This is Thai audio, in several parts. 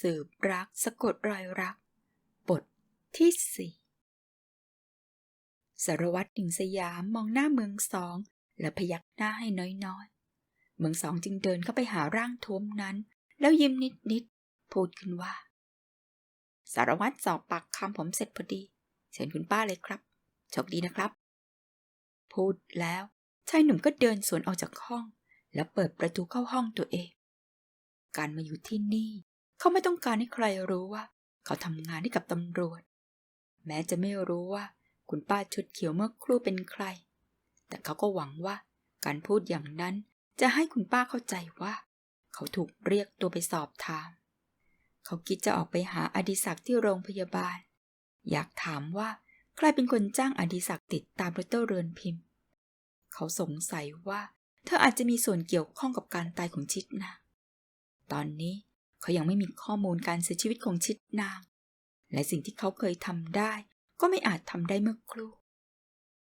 สืบรักสะกดรอยรัก บทที่สี่สารวัตรหนึ่งสยามมองหน้าเมืองสอง และพยักหน้าให้น้อยๆ เมืองสองจึงเดินเข้าไปหาร่างทวมนั้น แล้วยิ้มนิดๆ พูดขึ้นว่า สารวัตรสอบปากคำผมเสร็จพอดี เชิญคุณป้าเลยครับโชคดีนะครับ พูดแล้วชายหนุ่มก็เดินสวนออกจากห้อง แล้วเปิดประตูเข้าห้องตัวเอง การมาอยู่ที่นี่ เขาไม่ต้องการให้ใครรู้ว่า เขาทำงานให้กับตำรวจ แม้จะไม่รู้ว่าคุณป้าชุดเขียวเมื่อครู่เป็นใคร แต่เขาก็หวังว่าการพูดอย่างนั้นจะให้คุณป้าเข้าใจว่า เขาถูกเรียกตัวไปสอบถาม เขาคิดจะออกไปหาอดิศักดิ์ที่โรงพยาบาล อยากถามว่าใครเป็นคนจ้างอดิศักดิ์ติดตามดรเรือนพิมพ์ เขาสงสัยว่า เธออาจจะมีส่วนเกี่ยวข้องกับการตายของชิดนางตอนนี้ เขายังไม่มีข้อมูลการเสียชีวิตของชิดนาง และสิ่งที่เขาเคยทำได้ ก็ไม่อาจทำได้เมื่อครู่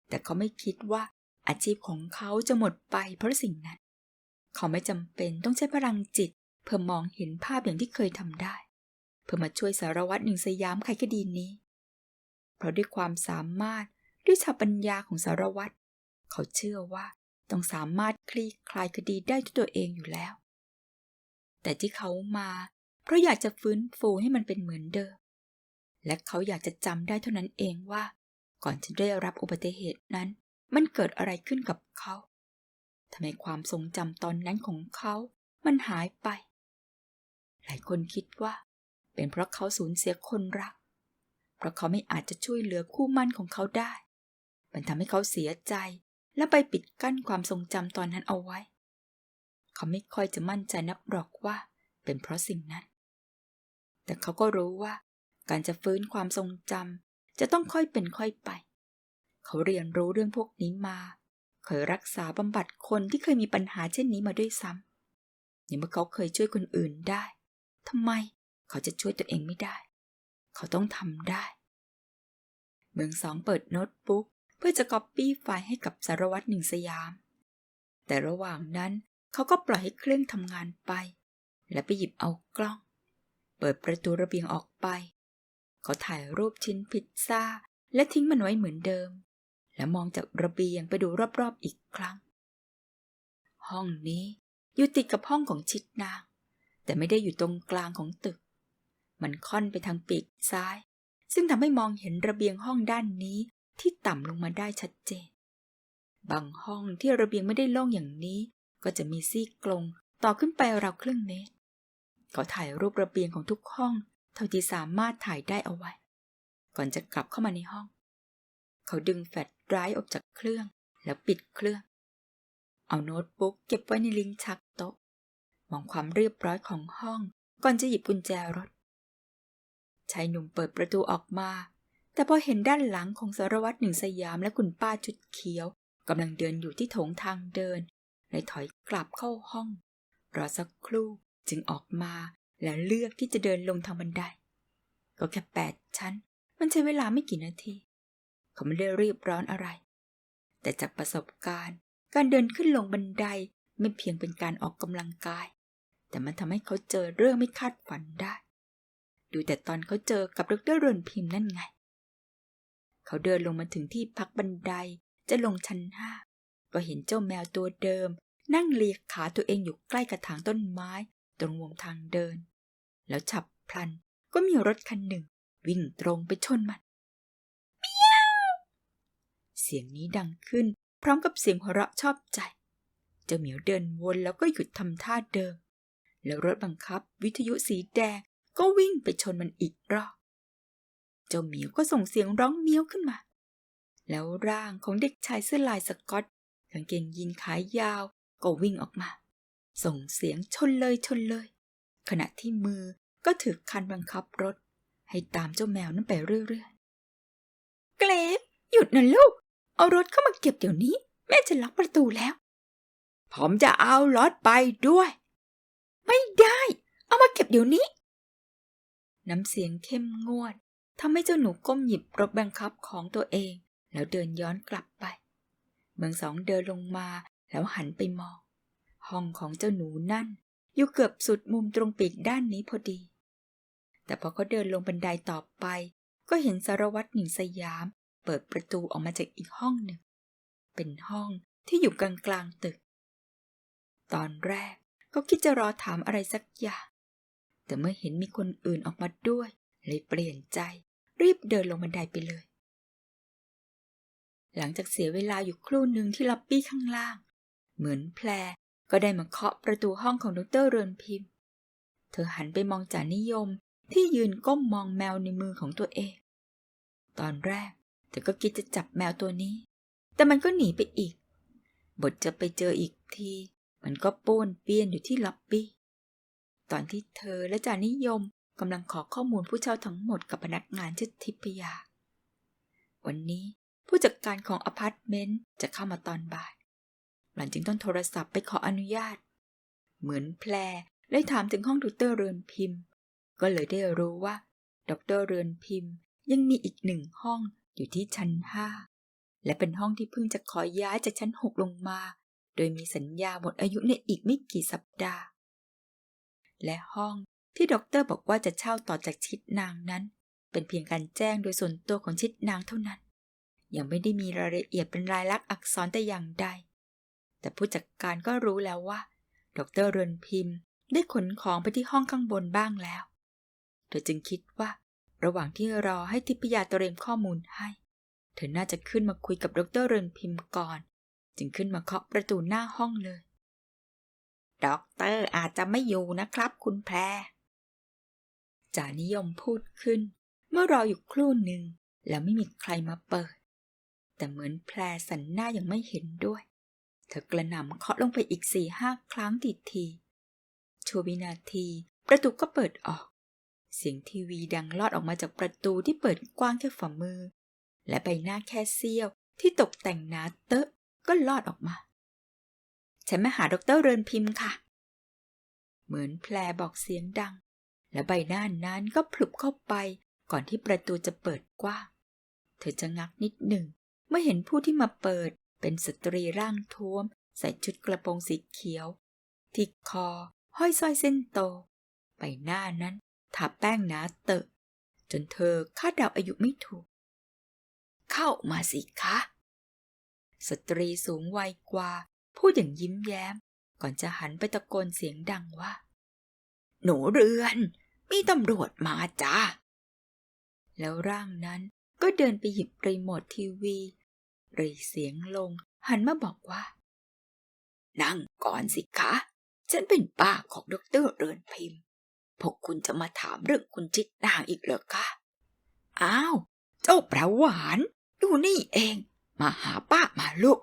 แต่เขาไม่คิดว่าอาชีพของเขาจะหมดไปเพราะสิ่งนั้น เขาไม่จำเป็นต้องใช้พลังจิต เพื่อมองเห็นภาพอย่างที่เคยทำได้ เพื่อมาช่วยสารวัตรหนึ่งสยามไขคดีนี้ เพราะด้วยความสามารถด้วยชาปัญญาของสารวัตรเขาเชื่อว่าต้องสามารถคลี่คลายคดีได้ด้วยตัวเองอยู่แล้ว แต่ที่เขามา เพราะอยากจะฟื้นฟูให้มันเป็นเหมือนเดิม และเขาอยากจะจำได้เท่านั้นเองว่า ก่อนจะได้รับอุบัติเหตุนั้น มันเกิดอะไรขึ้นกับเขาทำไมความทรงจำตอนนั้นของเขา มันหายไป หลายคนคิดว่า เป็นเพราะเขาสูญเสียคนรัก เพราะเขาไม่อาจจะช่วยเหลือคู่มั่นของเขาได้ มันทำให้เขาเสียใจและไปปิดกั้นความทรงจำตอนนั้นเอาไว้ เขาไม่ค่อยจะมั่นใจนักหรอกว่า เป็นเพราะสิ่งนั้น แต่เขาก็รู้ว่า การจะฟื้นความทรงจำจะต้องค่อยเป็นค่อยไป เขาเรียนรู้เรื่องพวกนี้มา เคยรักษาบำบัดคนที่เคยมีปัญหาเช่นนี้มาด้วยซ้ำในเมื่อเขาเคยช่วยคนอื่นได้ทำไมเขาจะช่วยตัวเองไม่ได้ เขาต้องทำได้ เมืองสองเปิดโน้ตบุ๊กเพื่อจะก๊อปปี้ไฟล์ให้กับสารวัตรหนึ่งสยาม แต่ระหว่างนั้น เขาก็ปล่อยให้เครื่องทำงานไป และไปหยิบเอากล้อง เปิดประตูระเบียงออกไป เขาถ่ายรูปชิ้นพิซซ่า และทิ้งมันไว้เหมือนเดิม และมองจากระเบียงไปดูรอบๆอีกครั้ง ห้องนี้อยู่ติดกับห้องของชิดนาง แต่ไม่ได้อยู่ตรงกลางของตึก มันค่อนไปทางปีกซ้าย ซึ่งทำให้มองเห็นระเบียงห้องด้านนี้ที่ต่ำลงมาได้ชัดเจน บางห้องที่ระเบียงไม่ได้โล่งอย่างนี้ ก็จะมีซี่กลงต่อขึ้นไปราวครึ่งเมตร เขาถ่ายรูประเบียงของทุกห้อง เท่าที่สามารถถ่ายได้เอาไว้ ก่อนจะกลับเข้ามาในห้อง เขาดึงแฟลชไดรฟ์ออกจากเครื่อง แล้วปิดเครื่อง เอาโน้ตบุ๊กเก็บไว้ในลิ้นชักโต๊ะ มองความเรียบร้อยของห้อง ก่อนจะหยิบกุญแจรถชายหนุ่มเปิดประตูออกมา แต่พอเห็นด้านหลังของสารวัตรหนึ่งสยามและคุณป้าชุดเขียวกำลังเดินอยู่ที่โถงทางเดิน เลยถอยกลับเข้าห้อง รอสักครู่จึงออกมาและเลือกที่จะเดินลงทางบันได ก็แค่แปดชั้น มันใช้เวลาไม่กี่นาที เขาไม่ได้รีบร้อนอะไร แต่จากประสบการณ์ การเดินขึ้นลงบันไดไม่เพียงเป็นการออกกำลังกาย แต่มันทำให้เขาเจอเรื่องไม่คาดฝันได้ ดูแต่ตอนเขาเจอกับดรเรือนพิมพ์นั่นไง เขาเดินลงมาถึงที่พักบันไดจะลงชั้นห้า ก็เห็นเจ้าแมวตัวเดิม นั่งเลียขาตัวเองอยู่ใกล้กระถางต้นไม้ ตรงวงทางเดิน แล้วฉับพลันก็มีรถคันหนึ่ง วิ่งตรงไปชนมันเมียวเสียงนี้ดังขึ้น พร้อมกับเสียงหัวเราะชอบใจ เจ้าเหมียวเดินวนแล้วก็หยุดทำท่าเดิม แล้วรถบังคับวิทยุสีแดงก็วิ่งไปชนมันอีกรอบ เจ้าเหมียวก็ส่งเสียงร้องเมียวขึ้นมา แล้วร่างของเด็กชายเสื้อลายสกอต กางเกงยีนขายาว ก็วิ่งออกมา ส่งเสียงชนเลยชนเลย ขณะที่มือก็ถือคันบังคับรถ ให้ตามเจ้าแมวนั้นไปเรื่อยๆ เกรฟหยุดนะลูก เอารถเข้ามาเก็บเดี๋ยวนี้ แม่จะล็อกประตูแล้ว ผมจะเอารถไปด้วย ไม่ได้ เอามาเก็บเดี๋ยวนี้ น้ำเสียงเข้มงวดทำให้เจ้าหนูก้มหยิบรถบังคับของตัวเอง แล้วเดินย้อนกลับไป มืองสองเดินลงมาแล้วหันไปมอง ห้องของเจ้าหนูนั่น อยู่เกือบสุดมุมตรงปีกด้านนี้พอดี แต่พอเขาเดินลงบันไดต่อไป ก็เห็นสารวัตรหนิงสยาม เปิดประตูออกมาจากอีกห้องหนึ่ง เป็นห้องที่อยู่กลางกลางตึก ตอนแรกก็คิดจะรอถามอะไรสักอย่าง แต่เมื่อเห็นมีคนอื่นออกมาด้วย เลยเปลี่ยนใจ รีบเดินลงบันไดไปเลย หลังจากเสียเวลาอยู่ครู่หนึ่งที่ล็อบบี้ข้างล่าง เหมือนแพรก็ได้มาเคาะประตูห้องของดรเรือนพิมพ์ เธอหันไปมองจานิยมที่ยืนก้มมองแมวในมือของตัวเอง ตอนแรกเธอก็คิดจะจับแมวตัวนี้ แต่มันก็หนีไปอีก บทจะไปเจออีกที มันก็ป้วนเปี้ยนอยู่ที่ล็อบบี้ ตอนที่เธอและจานิยมกำลังขอข้อมูลผู้เช่าทั้งหมดกับพนักงานชื่อทิพยา วันนี้ ผู้จัดการของอพาร์ตเมนต์จะเข้ามาตอนบ่าย หลังจึงต้องโทรศัพท์ไปขออนุญาต เหมือนแพรได้ถามถึงห้องดรเรือนพิมพ์ ก็เลยได้รู้ว่าดรเรือนพิมพ์ ยังมีอีกหนึ่งห้องอยู่ที่ชั้นห้าและเป็นห้องที่เพิ่งจะขอย้ายจากชั้นหกลงมา โดยมีสัญญาหมดอายุในอีกไม่กี่สัปดาห์ และห้องที่ด็อกเตอร์บอกว่าจะเช่าต่อจากชิดนางนั้น เป็นเพียงการแจ้งโดยส่วนตัวของชิดนางเท่านั้น ยังไม่ได้มีรายละเอียดเป็นรายลักษณ์อักษรแต่อย่างใด แต่ผู้จัดการก็รู้แล้วว่า ดรเรือนพิมพ์ได้ขนของไปที่ห้องข้างบนบ้างแล้ว เธอจึงคิดว่า ระหว่างที่รอให้ทิพยาเตรียมข้อมูลให้ เธอน่าจะขึ้นมาคุยกับดรเรือนพิมพ์ก่อน จึงขึ้นมาเคาะประตูหน้าห้องเลยด็อกเตอร์อาจจะไม่อยู่นะครับ คุณแพรจานิยมพูดขึ้น เมื่อรออยู่ครู่หนึ่ง แล้วไม่มีใครมาเปิด แต่เหมือนแพรสันหน้ายังไม่เห็นด้วย เธอกระหน่ำเคาะลงไปอีกสี่ห้าครั้งติดทีชั่ววินาที ประตูก็เปิดออก เสียงทีวีดังลอดออกมาจากประตูที่เปิดกว้างแค่ฝ่ามือ และใบหน้าแค่เสี้ยวที่ตกแต่งหนาเตอะก็ลอดออกมา ฉันมาหาดรเรือนพิมพ์ค่ะ เหมือนแพรบอกเสียงดัง และใบหน้านั้นก็พลุบเข้าไปก่อนที่ประตูจะเปิดกว้าง เธอจะงักนิดหนึ่ง เมื่อเห็นผู้ที่มาเปิดเป็นสตรีร่างท้วม ใส่ชุดกระโปรงสีเขียว ที่คอ ห้อยสร้อยเส้นโต ใบหน้านั้นทาแป้งหนาเตอะจนเธอคาดเดาอายุไม่ถูก เข้ามาสิคะ สตรีสูงวัยกว่า พูดอย่างยิ้มแย้ม ก่อนจะหันไปตะโกนเสียงดังว่า หนูเรือน มีตำรวจมาจ้าแล้วร่างนั้นก็เดินไปหยิบรีโมททีวี รีเสียงลง หันมาบอกว่า นั่งก่อนสิคะ ฉันเป็นป้าของดรเรือนพิมพ์ พวกคุณจะมาถามเรื่องคุณจิตนางอีกเหรอคะ อ้าว เจ้าประหวานดูนี่เอง มาหาป้ามาลูก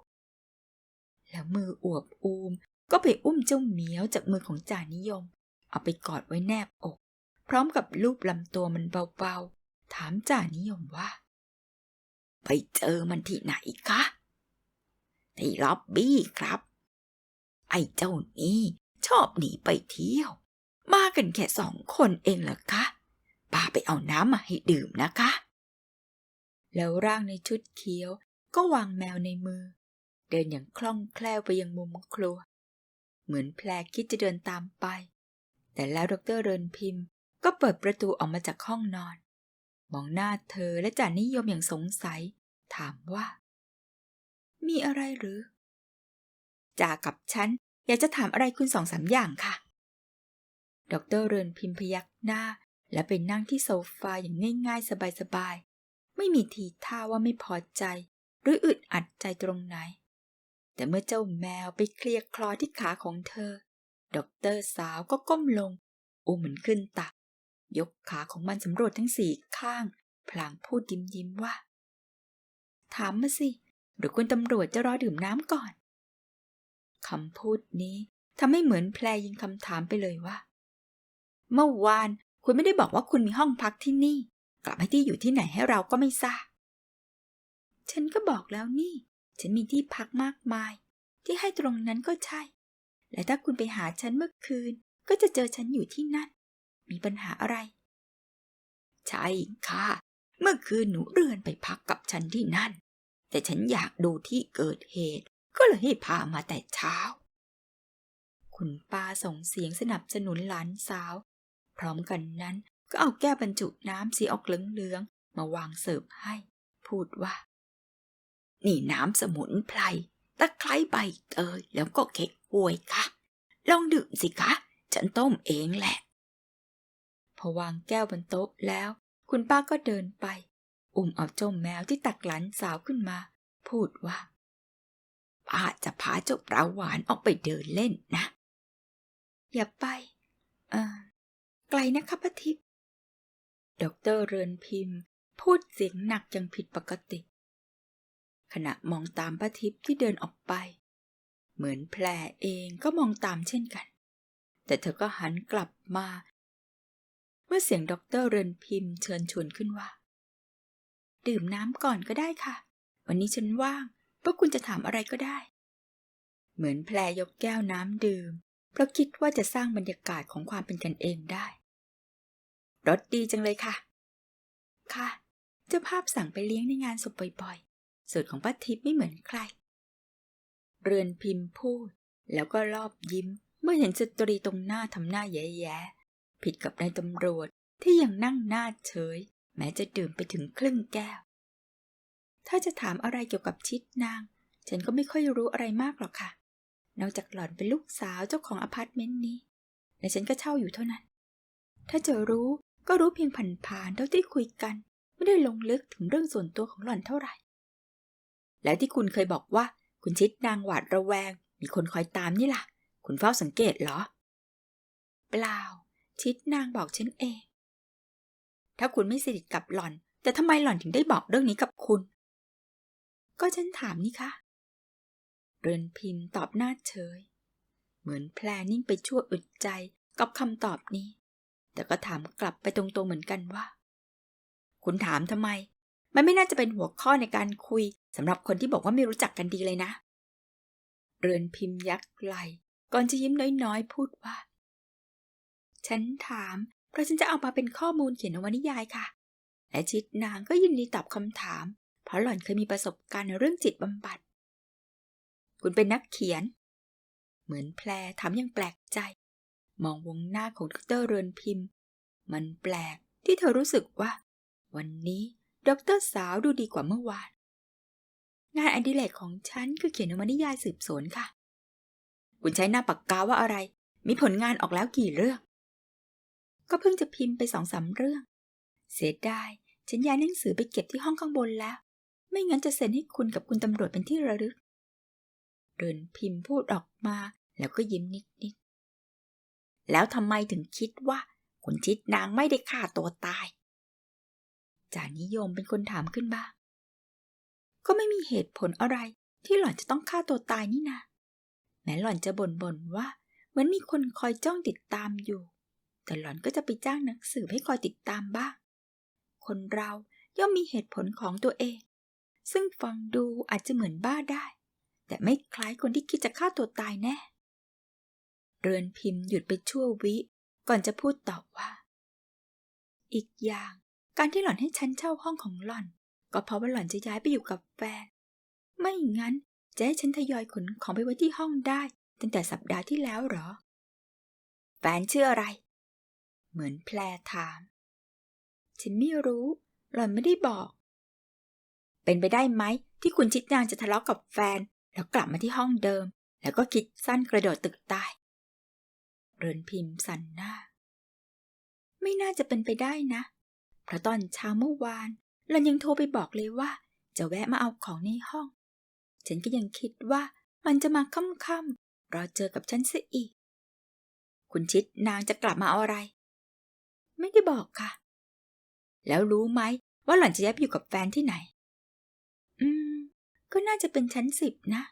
แล้วมืออวบอูมก็ไปอุ้มเจ้าเหมียวจากมือของจ่านิยม เอาไปกอดไว้แนบอก พร้อมกับลูบลำตัวมันเบาๆ ถามจ่านิยมว่า ไปเจอมันที่ไหนคะที่ล็อบบี้ครับ ไอ้เจ้านี่ชอบหนีไปเที่ยว มากันแค่สองคนเองเหรอคะป้าไปเอาน้ำมาให้ดื่มนะคะ แล้วร่างในชุดเขียวก็วางแมวในมือ เดินอย่างคล่องแคล่วไปยังมุมครัว เหมือนแพรคิดจะเดินตามไป แต่แล้วดรเรินพิมพ์ ก็เปิดประตูออกมาจากห้องนอน มองหน้าเธอและจานิยมอย่างสงสัย ถามว่า มีอะไรหรือจากับฉัน อยากจะถามอะไรคุณสองสามอย่างค่ะ ดรเรินพิมพยักหน้า และไปนั่งที่โซฟาอย่างง่ายๆ สบายๆ ไม่มีทีท่าว่าไม่พอใจ หรืออึดอัดใจตรงไหน แต่เมื่อเจ้าแมวไปเคลียร์คลอที่ขาของเธอ ดรสาวก็ก้มลง อุ้มมันขึ้นตัก ยกขาของมันสำรวจทั้งสี่ข้าง พลางพูดยิ้มยิ้มว่า ถามมาสิ หรือคุณตำรวจจะรอดื่มน้ำก่อนคำพูดนี้ทำให้เหมือนแพรยิงคำถามไปเลยว่า เมื่อวานคุณไม่ได้บอกว่าคุณมีห้องพักที่นี่ กลับให้ที่อยู่ที่ไหนให้เราก็ไม่ทราบ ฉันก็บอกแล้วนี่ ฉันมีที่พักมากมาย ที่ให้ตรงนั้นก็ใช่ และถ้าคุณไปหาฉันเมื่อคืน ก็จะเจอฉันอยู่ที่นั่น มีปัญหาอะไร ใช่ค่ะ เมื่อคืนหนูเรือนไปพักกับฉันที่นั่น แต่ฉันอยากดูที่เกิดเหตุ ก็เลยให้พามาแต่เช้า คุณป้าส่งเสียงสนับสนุนหลานสาว พร้อมกันนั้นก็เอาแก้วบรรจุน้ำสีออกเหลืองๆมาวางเสิร์ฟให้ พูดว่า นี่น้ำสมุนไพรตะไคร้ใบเตยแล้วก็เค้กหวยค่ะ ลองดื่มสิคะ ฉันต้มเองแหละ พอวางแก้วบนโต๊ะแล้ว คุณป้าก็เดินไป อุ้มเอาเจ้าแมวที่ตักหลานสาวขึ้นมา พูดว่าป้าจะพาเจ้าปลาหวานออกไปเดินเล่นนะ อย่าไป เออไกลนะคะป้าทิพย์ดอกเตอร์เรือนพิมพ์ พูดเสียงหนักยังผิดปกติ ขณะมองตามป้าทิพย์ที่เดินออกไป เหมือนแพรเองก็มองตามเช่นกัน แต่เธอก็หันกลับมา เมื่อเสียงด็อกเตอร์เรือนพิมพ์เชิญชวนขึ้นว่า ดื่มน้ำก่อนก็ได้ค่ะ วันนี้ฉันว่างพวกคุณจะถามอะไรก็ได้ เหมือนแพรยกแก้วน้ำดื่ม เพราะคิดว่าจะสร้างบรรยากาศของความเป็นกันเองได้รสดีจังเลยค่ะ ค่ะ เจ้าภาพสั่งไปเลี้ยงในงานศพบ่อยๆสูตรของป้าทิพย์ไม่เหมือนใคร เรือนพิมพ์พูด แล้วก็รอบยิ้ม เมื่อเห็นสตรีตรงหน้าทำหน้าแย่ๆ ผิดกับนายตำรวจที่ยังนั่งหน้าเฉย แม้จะดื่มไปถึงครึ่งแก้ว ถ้าจะถามอะไรเกี่ยวกับชิดนาง ฉันก็ไม่ค่อยรู้อะไรมากหรอกค่ะ นอกจากหล่อนเป็นลูกสาวเจ้าของอพาร์ตเมนต์นี้ และฉันก็เช่าอยู่เท่านั้น ถ้าจะรู้ก็รู้เพียงผ่านๆเท่าที่คุยกัน ไม่ได้ลงลึกถึงเรื่องส่วนตัวของหล่อนเท่าไหร่ แล้วที่คุณเคยบอกว่าคุณชิดนางหวาดระแวง มีคนคอยตามนี่ล่ะ คุณเฝ้าสังเกตเหรอ เปล่า ชิดนางบอกฉันเอง ถ้าคุณไม่สนิทกับหล่อน แต่ทำไมหล่อนถึงได้บอกเรื่องนี้กับคุณ ก็ฉันถามนี่คะเรือนพินตอบหน้าเฉย เหมือนแพลนิ่งไปชั่วอึดใจกับคำตอบนี้ แต่ก็ถามกลับไปตรงๆเหมือนกันว่า คุณถามทำไม มันไม่น่าจะเป็นหัวข้อในการคุยสำหรับคนที่บอกว่าไม่รู้จักกันดีเลยนะ เรือนพิมพ์ยักไหลก่อนจะยิ้มน้อยๆ พูดว่า ฉันถาม เพราะฉันจะเอามาเป็นข้อมูลเขียนนวนิยายค่ะ และชิดนางก็ยินดีตอบคำถาม เพราะหล่อนเคยมีประสบการณ์ในเรื่องจิตบำบัด คุณเป็นนักเขียน เหมือนแพรถามยังแปลกใจ มองวงหน้าของดรเรือนพิมพ์ มันแปลกที่เธอรู้สึกว่า วันนี้ดรสาวดูดีกว่าเมื่อวาน งานอดิเรกของฉันคือเขียนนวนิยายสืบสวนค่ะ คุณใช้หน้าปากกาว่าอะไร มีผลงานออกแล้วกี่เรื่อง ก็เพิ่งจะพิมพ์ไปสองสามเรื่อง เสียดายฉันย้ายหนังสือไปเก็บที่ห้องข้างบนแล้ว ไม่งั้นจะเซ็นให้คุณกับคุณตำรวจเป็นที่ระลึกเรินพิมพ์พูดออกมาแล้วก็ยิ้มนิดๆ แล้วทำไมถึงคิดว่าคุณชิดนางไม่ได้ฆ่าตัวตาย จานิยมเป็นคนถามขึ้นบ้าง ก็ไม่มีเหตุผลอะไรที่หล่อนจะต้องฆ่าตัวตายนี่นาแม้หล่อนจะบ่นบ่นว่า เหมือนมีคนคอยจ้องติดตามอยู่ แต่หล่อนก็จะไปจ้างนักสืบให้คอยติดตามบ้าง คนเราย่อมมีเหตุผลของตัวเอง ซึ่งฟังดูอาจจะเหมือนบ้าได้ แต่ไม่คล้ายคนที่คิดจะฆ่าตัวตายแน่ เรือนพิมพ์หยุดไปชั่ววิก่อนจะพูดตอบว่า อีกอย่างการที่หล่อนให้ฉันเช่าห้องของหล่อน ก็เพราะว่าหล่อนจะย้ายไปอยู่กับแฟน ไม่งั้นจะให้ฉันทยอยขนของไปไว้ที่ห้องได้ ตั้งแต่สัปดาห์ที่แล้วหรอ แฟนชื่ออะไร เหมือนแพรถาม ฉันไม่รู้ หล่อนไม่ได้บอก เป็นไปได้ไหมที่คุณชิดนางจะทะเลาะกับแฟน แล้วกลับมาที่ห้องเดิม แล้วก็คิดสั้นกระโดดตึกตาย เรือนพิมพ์สันหน้า ไม่น่าจะเป็นไปได้นะเพราะตอนเช้าเมื่อวานหล่อนยังโทรไปบอกเลยว่า จะแวะมาเอาของในห้อง ฉันก็ยังคิดว่ามันจะมาค่ำๆรอเจอกับฉันซะอีก คุณชิดนางจะกลับมาเอาอะไร ไม่ได้บอกค่ะ แล้วรู้ไหมว่าหล่อนจะย้ายไปอยู่กับแฟนที่ไหน อืม ก็น่าจะเป็นชั้นสิบนะ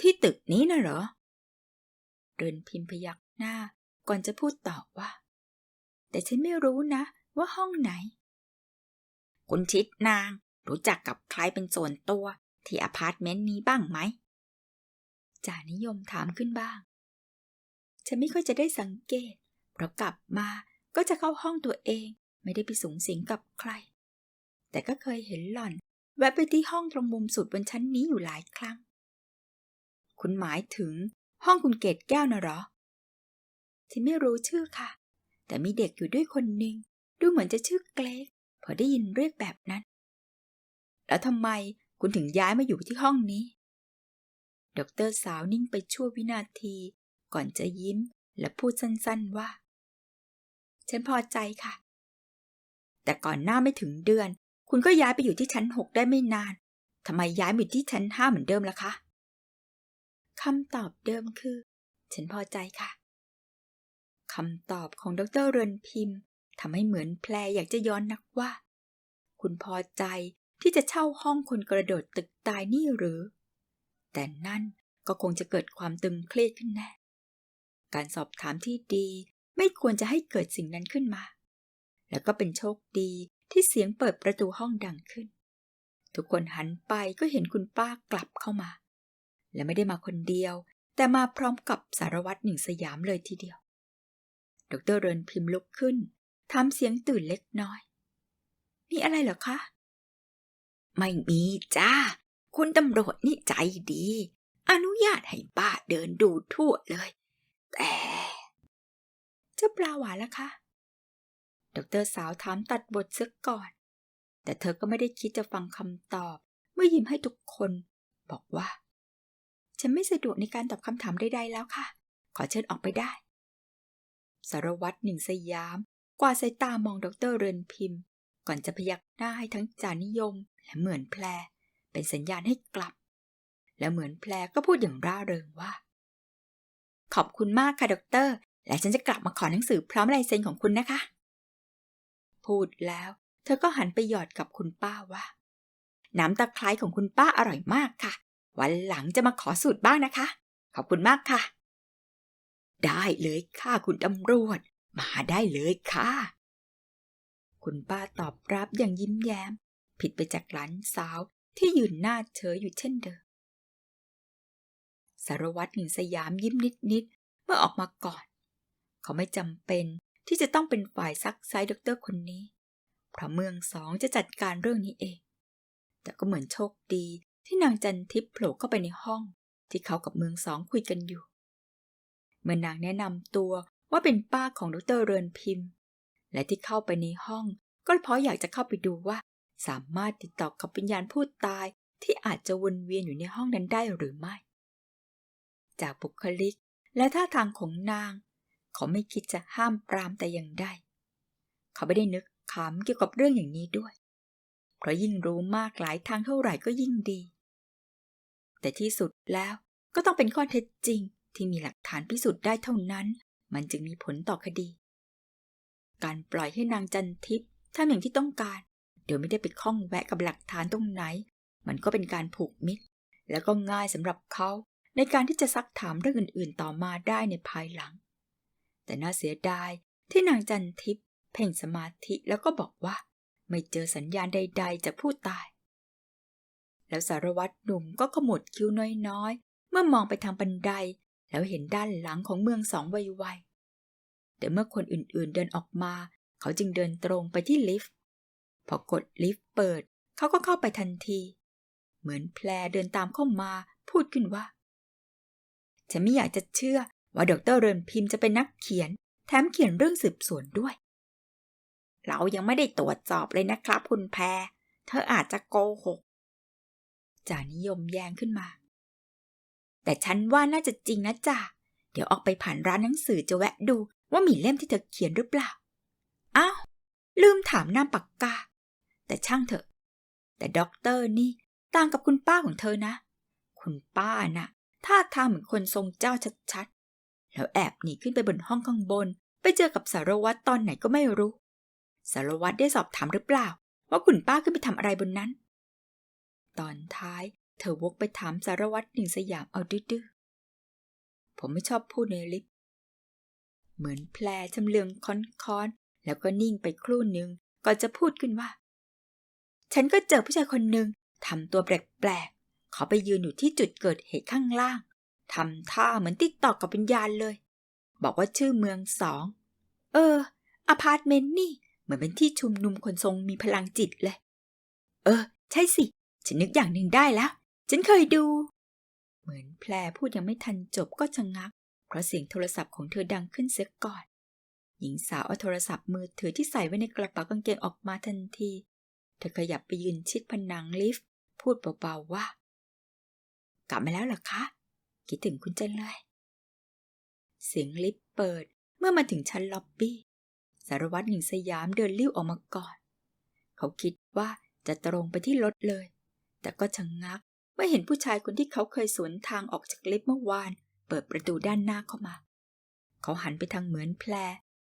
ที่ตึกนี้นะเหรอ เดินพิมพ์พยักหน้าก่อนจะพูดตอบว่า แต่ฉันไม่รู้นะ ว่าห้องไหน คุณชิดนางรู้จักกับใครเป็นส่วนตัวที่อพาร์ตเมนต์นี้บ้างไหมจ่านิยมถามขึ้นบ้าง ฉันไม่ค่อยจะได้สังเกตเพราะกลับมา ก็จะเข้าห้องตัวเองไม่ได้ไปสูงสิงกับใคร แต่ก็เคยเห็นหล่อน แวะไปที่ห้องตรงมุมสุดบนชั้นนี้อยู่หลายครั้ง คุณหมายถึงห้องคุณเกตแก้วนะหรอ ฉันไม่รู้ชื่อค่ะ แต่มีเด็กอยู่ด้วยคนหนึ่งดูเหมือนจะชื่อเกรกพอได้ยินเรียกแบบนั้น แล้วทำไมคุณถึงย้ายมาอยู่ที่ห้องนี้ดอกเตอรสาวนิ่งไปชั่ววินาที ก่อนจะยิ้มและพูดสั้นๆว่า ฉันพอใจค่ะ แต่ก่อนหน้าไม่ถึงเดือน คุณก็ย้ายไปอยู่ที่ชั้นหกได้ไม่นานทำไมย้ายมาอยู่ที่ชั้นห้าเหมือนเดิมล่ะคะคำตอบเดิมคือ ฉันพอใจค่ะคำตอบของดรเรือนพิมพ์ทำให้เหมือนแพรอยากจะย้อนนักว่า คุณพอใจที่จะเช่าห้องคนกระโดดตึกตายนี่หรือ แต่นั่นก็คงจะเกิดความตึงเครียดขึ้นแน่ การสอบถามที่ดี ไม่ควรจะให้เกิดสิ่งนั้นขึ้นมา แล้วก็เป็นโชคดีที่เสียงเปิดประตูห้องดังขึ้น ทุกคนหันไปก็เห็นคุณป้ากลับเข้ามา และไม่ได้มาคนเดียว แต่มาพร้อมกับสารวัตรหนึ่งสยามเลยทีเดียว ดรเรินพิมพ์ลุกขึ้นทำเสียงตื่นเล็กน้อย มีอะไรเหรอคะ ไม่มีจ้า คุณตำรวจนี่ใจดี อนุญาตให้ป้าเดินดูทั่วเลย แต่ เจ้าปลาหวานล่ะคะ ดรสาวถามตัดบทเสียก่อน แต่เธอก็ไม่ได้คิดจะฟังคำตอบ เมื่อยิ้มให้ทุกคน บอกว่า ฉันไม่สะดวกในการตอบคำถามใดๆแล้วค่ะ ขอเชิญออกไปได้ สารวัตรหนึ่งสยาม กวาดสายตามองดรเรือนพิมพ์ ก่อนจะพยักหน้าให้ทั้งจานิยม และเหมือนแพรเป็นสัญญาณให้กลับ แล้วเหมือนแพรก็พูดอย่างร่าเริงว่าขอบคุณมากค่ะดอกเตอร และฉันจะกลับมาขอหนังสือพร้อมลายเซ็นของคุณนะคะ พูดแล้ว เธอก็หันไปหยอดกับคุณป้าว่า น้ำตะไคร้ของคุณป้าอร่อยมากค่ะ วันหลังจะมาขอสูตรบ้างนะคะ ขอบคุณมากค่ะ ได้เลยค่ะคุณตำรวจ มาได้เลยค่ะ คุณป้าตอบรับอย่างยิ้มแย้ม ผิดไปจากหลานสาวที่ยืนหน้าเฉยอยู่เช่นเดิมสารวัตรหนึ่งสยามยิ้มนิดๆเมื่อออกมาก่อน เขาไม่จำเป็นที่จะต้องเป็นฝ่ายซักไซด์ด็อกเตอร์คนนี้ เพราะเมืองสองจะจัดการเรื่องนี้เอง แต่ก็เหมือนโชคดีที่นางจันทิพย์โผล่เข้าไปในห้อง ที่เขากับเมืองสองคุยกันอยู่ เมื่อนางแนะนำตัวว่าเป็นป้าของดรเรือนพิมพ์ และที่เข้าไปในห้อง ก็เพราะอยากจะเข้าไปดูว่า สามารถติดต่อกับวิญญาณผู้ตายที่อาจจะวนเวียนอยู่ในห้องนั้นได้หรือไม่ จากบุคลิกและท่าทางของนาง เขาไม่คิดจะห้ามปรามแต่อย่างใด เขาไม่ได้นึกขำเกี่ยวกับเรื่องอย่างนี้ด้วย เพราะยิ่งรู้มากหลายทางเท่าไหร่ก็ยิ่งดี แต่ที่สุดแล้วก็ต้องเป็นข้อเท็จจริงที่มีหลักฐานพิสูจน์ได้เท่านั้น มันจึงมีผลต่อคดี การปล่อยให้นางจันทิพย์ทำอย่างที่ต้องการ เดี๋ยวไม่ได้ไปข้องแวะกับหลักฐานตรงไหน มันก็เป็นการผูกมิตร แล้วก็ง่ายสำหรับเขาในการที่จะซักถามเรื่องอื่นๆต่อมาได้ในภายหลัง แต่น่าเสียดายที่นางจันทิพย์เพ่งสมาธิแล้วก็บอกว่า ไม่เจอสัญญาณใด ๆ จากผู้ตาย แล้วสารวัตรหนุ่มก็ขมวดคิ้วน้อยๆ เมื่อมองไปทางบันได แล้วเห็นด้านหลังของเมืองสองไวๆแต่เมื่อคนอื่นๆเดินออกมา เขาจึงเดินตรงไปที่ลิฟต์พอกดลิฟต์เปิด เขาก็เข้าไปทันที เหมือนแพรเดินตามเข้ามาพูดขึ้นว่า ฉันไม่อยากจะเชื่อ ว่าดรเรินพิมพ์จะเป็นนักเขียน แถมเขียนเรื่องสืบสวนด้วย เรายังไม่ได้ตรวจสอบเลยนะครับคุณแพร เธออาจจะโกหกจ่านิยมแย้งขึ้นมา แต่ฉันว่าน่าจะจริงนะจ่าเดี๋ยวออกไปผ่านร้านหนังสือจะแวะดูว่ามีเล่มที่เธอเขียนหรือเปล่า อ้าว ลืมถามน้ำปากกา แต่ช่างเถอะ แต่ด็อกเตอร์นี่ต่างกับคุณป้าของเธอนะ คุณป้าน่ะท่าทางเหมือนคนทรงเจ้าชัด แล้วแอบหนีขึ้นไปบนห้องข้างบน ไปเจอกับสารวัตรตอนไหนก็ไม่รู้ สารวัตรได้สอบถามหรือเปล่า ว่าคุณป้าขึ้นไปทำอะไรบนนั้น ตอนท้ายเธอวกไปถามสารวัตรหนึ่งสยามเอาดื้อๆผมไม่ชอบพูดในลิฟต์เหมือนแพรชำเลืองค้อนๆแล้วก็นิ่งไปครู่หนึ่งก่อนจะพูดขึ้นว่า ฉันก็เจอผู้ชายคนหนึ่งทำตัวแปลกๆเขาไปยืนอยู่ที่จุดเกิดเหตุข้างล่าง ทำท่าเหมือนติดต่อกับวิญญาณเลย บอกว่าชื่อเมืองสอง เออ อพาร์ตเมนต์นี่ เหมือนเป็นที่ชุมนุมคนทรงมีพลังจิตเลย เออ ใช่สิ ฉันนึกอย่างหนึ่งได้แล้ว ฉันเคยดู เหมือนแพรพูดยังไม่ทันจบก็ชะงัก เพราะเสียงโทรศัพท์ของเธอดังขึ้นเสียก่อน หญิงสาวเอาโทรศัพท์มือถือที่ใส่ไว้ในกระเป๋ากางเกงออกมาทันที เธอขยับไปยืนชิดผนังลิฟต์ พูดเบาๆว่า กลับมาแล้วหรอคะ คิดถึงคุณจังเลย เสียงลิฟต์เปิดเมื่อมาถึงชั้นล็อบบี้ สารวัตรหญิงสยามเดินลิ้วออกมาก่อน เขาคิดว่าจะตรงไปที่รถเลย แต่ก็ชะงงักเมื่อเห็นผู้ชายคนที่เขาเคยสวนทางออกจากลิฟต์เมื่อวาน เปิดประตูด้านหน้าเข้ามา เขาหันไปทางเหมือนแพร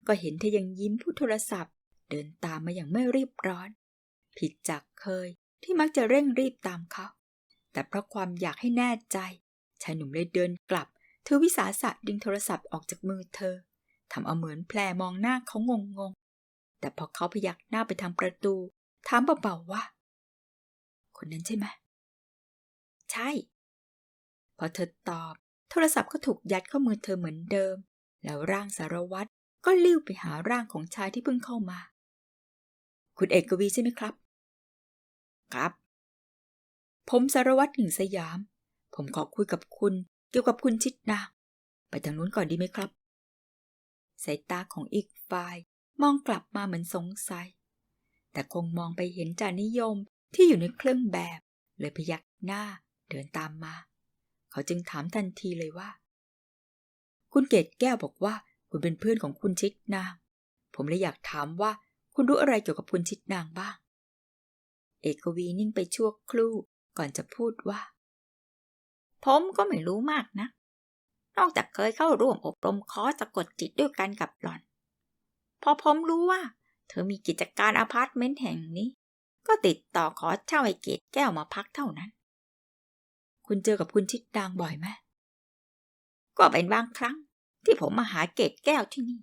ก็เห็นเธอยังยิ้มผู้โทรศัพท์ เดินตามมาอย่างไม่รีบร้อน ผิดจากเคยที่มักจะเร่งรีบตามเขา แต่เพราะความอยากให้แน่ใจ ชายหนุ่มเลยเดินกลับ เธอวิสาสะดึงโทรศัพท์ออกจากมือเธอทำเอาเหมือนแพรมองหน้าเขางงงๆแต่พอเขาพยักหน้าไปทางประตู ถามเบาๆว่า คนนั้นใช่ไหม ใช่ พอเธอตอบ โทรศัพท์ก็ถูกยัดเข้ามือเธอเหมือนเดิม แล้วร่างสารวัตรก็ลิ้วไปหาร่างของชายที่เพิ่งเข้ามา คุณเอกวีใช่ไหมครับ ครับ ผมสารวัตรหนึ่งสยาม ผมขอคุยกับคุณ เกี่ยวกับคุณชิดนา ไปทางนู้นก่อนดีไหมครับ สายตาของอีกฝ่ายมองกลับมาเหมือนสงสัย แต่คงมองไปเห็นจานิยมที่อยู่ในเครื่องแบบ เลยพยักหน้าเดินตามมา เขาจึงถามทันทีเลยว่า คุณเกดแก้วบอกว่าคุณเป็นเพื่อนของคุณชิดนาง ผมเลยอยากถามว่าคุณรู้อะไรเกี่ยวกับคุณชิดนางบ้าง เอกวีนิ่งไปชั่วครู่ก่อนจะพูดว่า ผมก็ไม่รู้มากนะ นอกจากเคยเข้าร่วมอบรมคอร์สสะกดจิตด้วยกันกับหล่อน พอผมรู้ว่า เธอมีกิจการอพาร์ตเมนต์แห่งนี้ ก็ติดต่อขอเช่าไอเกตแก้วมาพักเท่านั้น คุณเจอกับคุณชิดนางบ่อยไหมก็เป็นบางครั้งที่ผมมาหาเกตแก้วที่นี่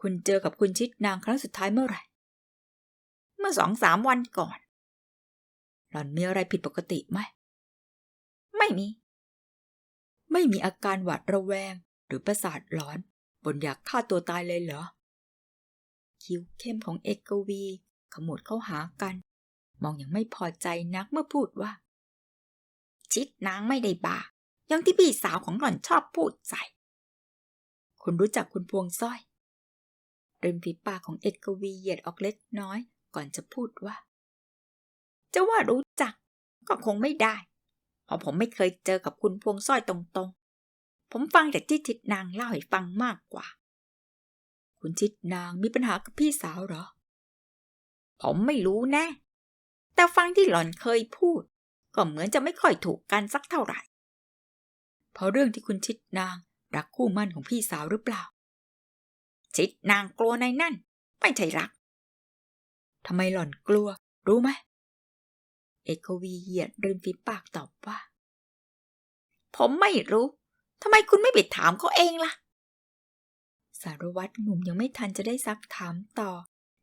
คุณเจอกับคุณชิดนางครั้งสุดท้ายเมื่อไหร่ เมื่อสองสามวันก่อน หล่อนมีอะไรผิดปกติไหม ไม่มี ไม่มีอาการหวาดระแวง หรือประสาทหลอนบนอยากฆ่าตัวตายเลยเหรอ คิ้วเข้มของเอกวี ขมวดเข้าหากัน มองอย่างไม่พอใจนักเมื่อพูดว่า ชิดนางไม่ได้บาย่างที่พี่สาวของหล่อนชอบพูดใส่คุณรู้จักคุณพวงสร้อยริมฝีปากของเอกวีเหยียดออกเล็กน้อย ก่อนจะพูดว่า จะว่ารู้จักก็คงไม่ได้ เพราะผมไม่เคยเจอกับคุณพวงสร้อยตรงๆ ผมฟังแต่ที่ทิดนางเล่าให้ฟังมากกว่า คุณชิดนางมีปัญหากับพี่สาวเหรอ ผมไม่รู้แน่ แต่ฟังที่หล่อนเคยพูด ก็เหมือนจะไม่ค่อยถูกกันสักเท่าไหร่ เพราะเรื่องที่คุณชิดนางรักคู่มั่นของพี่สาวหรือเปล่า ชิดนางกลัวในนั่น ไม่ใช่รักทำไมหล่อนกลัว รู้ไหม เอกวีเหยียดริมฝีปากตอบว่า ผมไม่รู้ทำไมคุณไม่ไปถามเขาเองล่ะ สารวัตรหนุ่มยังไม่ทันจะได้ซักถามต่อ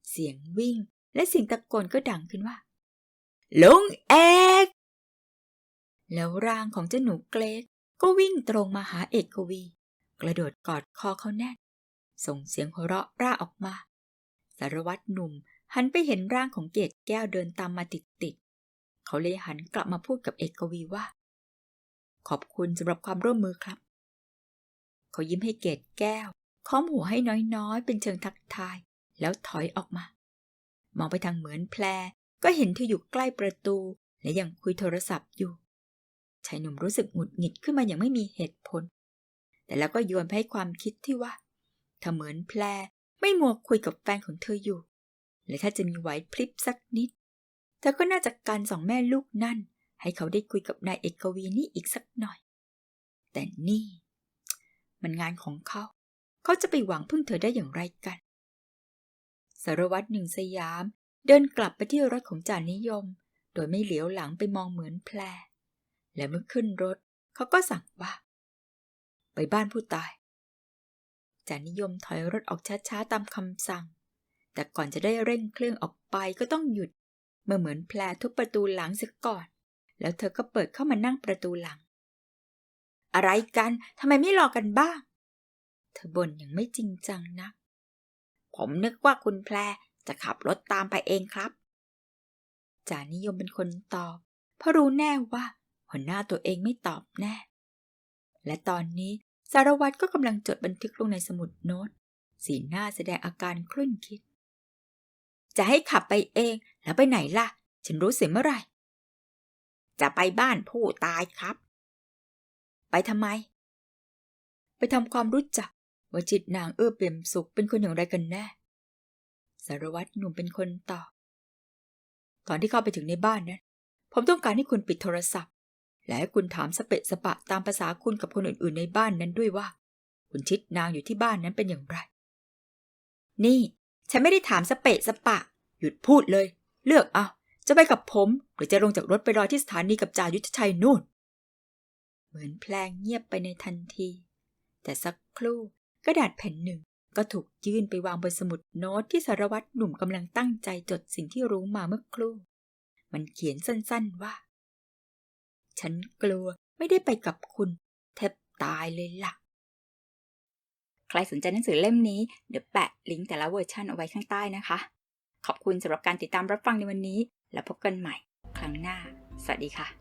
เสียงวิ่ง และเสียงตะโกนก็ดังขึ้นว่า ลุงเอกแล้วร่างของเจ้าหนูเกรกก็วิ่งตรงมาหาเอกวี กระโดดกอดคอเขาแน่น ส่งเสียงหัวเราะร่าออกมา สารวัตรหนุ่มหันไปเห็นร่างของเกดแก้วเดินตามมาติดๆ เขาเลยหันกลับมาพูดกับเอกวีว่า ขอบคุณสำหรับความร่วมมือครับ เขายิ้มให้เกดแก้ว ค้อมหัวให้น้อยๆ เป็นเชิงทักทาย แล้วถอยออกมา มองไปทางเหมือนแพรก็เห็นเธออยู่ใกล้ประตู และยังคุยโทรศัพท์อยู่ชายหนุ่มรู้สึกหงุดหงิดขึ้นมาอย่างไม่มีเหตุผล แต่แล้วก็โยนไปให้ความคิดที่ว่าถ้าเหมือนแพรไม่มัวคุยกับแฟนของเธออยู่ และถ้าจะมีไหวพริบสักนิด เธอก็น่าจะการสองแม่ลูกนั่น ให้เขาได้คุยกับนายเอกวีนี่อีกสักหน่อย แต่นี่ มันงานของเขา เขาจะไปหวังพึ่งเธอได้อย่างไรกัน สารวัตรหนึ่งสยาม เดินกลับไปที่รถของจานิยม โดยไม่เหลียวหลังไปมองเหมือนแพรและเมื่อขึ้นรถ เขาก็สั่งว่า ไปบ้านผู้ตายจานิยมถอยรถออกช้าๆตามคำสั่ง แต่ก่อนจะได้เร่งเครื่องออกไปก็ต้องหยุด มื่อเหมือนแพรทุบประตูหลังเสียก่อน แล้วเธอก็เปิดเข้ามานั่งประตูหลัง อะไรกันทำไมไม่รอกันบ้าง เธอบ่นอย่างไม่จริงจังนัก ผมนึกว่าคุณแพรจะขับรถตามไปเองครับจานิยมเป็นคนตอบ เพราะรู้แน่ว่าหัวหน้าตัวเองไม่ตอบแน่ และตอนนี้สารวัตรก็กำลังจดบันทึกลงในสมุดโน้ต สีหน้าแสดงอาการคลุ่นคิด จะให้ขับไปเอง แล้วไปไหนล่ะ ฉันรู้เสียเมื่อไหร่ จะไปบ้านผู้ตายครับ ไปทำไม ไปทำความรู้จักว่าจิตนางเอื้อเปี่ยมสุขเป็นคนอย่างไรกันแน่ สารวัตรหนุ่มเป็นคนตอบ ตอนที่เข้าไปถึงในบ้านนั้น ผมต้องการให้คุณปิดโทรศัพท์ และให้คุณถามสเปะสปะตามภาษาคุณกับคนอื่น ๆ ในบ้านนั้นด้วยว่า คุณชิดนางอยู่ที่บ้านนั้นเป็นอย่างไร นี่ ฉันไม่ได้ถามสเปะสปะ หยุดพูดเลย เลือกเอาจะไปกับผมหรือจะลงจากรถไปรอที่สถานีกับจ่ายุทธชัยนู่น เหมือนแพลงเงียบไปในทันที แต่สักครู่กระดาษแผ่นหนึ่งก็ถูกยื่นไปวางบนสมุดโน้ตที่สารวัตรหนุ่มกำลังตั้งใจจดสิ่งที่รู้มาเมื่อครู่ มันเขียนสั้นๆว่า ฉันกลัวไม่ได้ไปกับคุณ แทบตายเลยล่ะ ใครสนใจหนังสือเล่มนี้ เดี๋ยวแปะลิงก์แต่ละเวอร์ชันเอาไว้ข้างใต้นะคะ ขอบคุณสำหรับการติดตามรับฟังในวันนี้ แล้วพบกันใหม่ ครั้งหน้า สวัสดีค่ะ